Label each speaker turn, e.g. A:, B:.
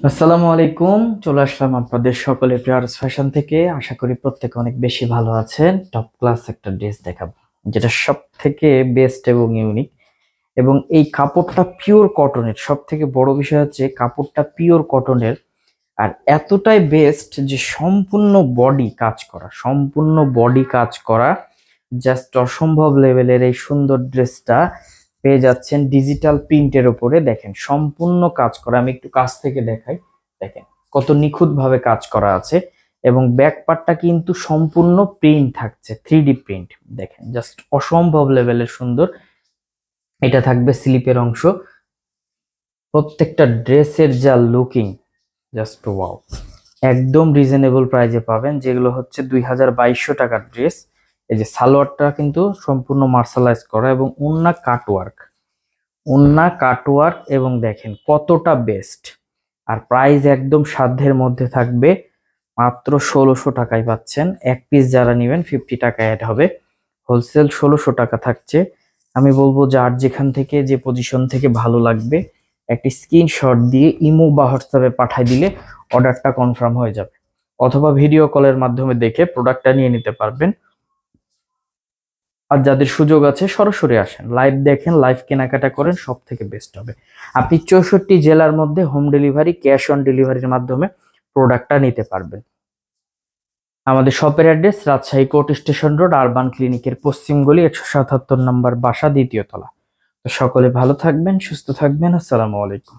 A: আসসালামু আলাইকুম, চলে আসলাম আপনাদের সকলে প্রিয়ার্স ফ্যাশন থেকে। আশা করি প্রত্যেকে অনেক বেশি ভালো আছেন। টপ ক্লাস একটা ড্রেস দেখাবো, যেটা সব থেকে বেস্ট এবং ইউনিক এবং এই কাপড়টা পিওর কটনের সব থেকে বড় বিষয় হচ্ছে কাপড়টা পিওর কটনের আর এতটাই বেস্ট যে সম্পূর্ণ বডি কাজ করা, সম্পূর্ণ বডি কাজ করা জাস্ট অসম্ভব লেভেলের এই সুন্দর ড্রেসটা পেয়ে যাচ্ছেন ডিজিটাল প্রিন্টের উপরে দেখেন, সম্পূর্ণ কাজ করা, আমি একটু কাছ থেকে দেখাই। দেখেন, কত নিখুঁত ভাবে কাজ করা আছে এবং ব্যাক পার্টটা কিন্তু সম্পূর্ণ প্রিন্ট থাকছে থ্রি প্রিন্ট দেখেন জাস্ট অসম্ভব লেভেলের সুন্দর। এটা থাকবে স্লিপের অংশ। প্রত্যেকটা ড্রেসের যা লুকিং জাস্ট ওয়াও একদম রিজনেবল প্রাইজে পাবেন, যেগুলো হচ্ছে দুই টাকার ড্রেস এই যে সালোয়ারটা কিন্তু সম্পূর্ণ মার্শালাইজ করা এবং উন্না কাটওয়ার্ক। উন্না কাটওয়ার্ক এবং দেখেন কতটা বেস্ট। আর প্রাইস একদম সাধ্যের মধ্যে থাকবে। মাত্র ষোলোশো টাকায় পাচ্ছেন। এক পিস যারা নেবেন ফিফটি টাকা অ্যাড হবে। হোলসেল ষোলোশো টাকা থাকছে। আমি বলব যার যেখান থেকে যে পজিশন থেকে ভালো লাগবে, একটি স্ক্রিনশট দিয়ে ইমো বা হোয়াটসঅ্যাপে পাঠিয়ে দিলে অর্ডারটা কনফার্ম হয়ে যাবে। অথবা ভিডিও কলের মাধ্যমে দেখে প্রোডাক্টটা নিয়ে নিতে পারবেন। আর যাদের সুযোগ আছে সরাসরি আসেন। লাইভ দেখেন লাইভ কেনাকাটা করেন সব থেকে বেস্ট হবে। আপনি চৌষট্টি জেলার মধ্যে হোম ডেলিভারি ক্যাশ অন ডেলিভারির মাধ্যমে প্রোডাক্টটা নিতে পারবেন। আমাদের শপের address Rajshahi court station road urban ক্লিনিকের পশ্চিম গলি, একশো সাতাত্তর নম্বর বাসা, দ্বিতীয় তলা। তো সকলে ভালো থাকবেন, সুস্থ থাকবেন। আসসালামু আলাইকুম।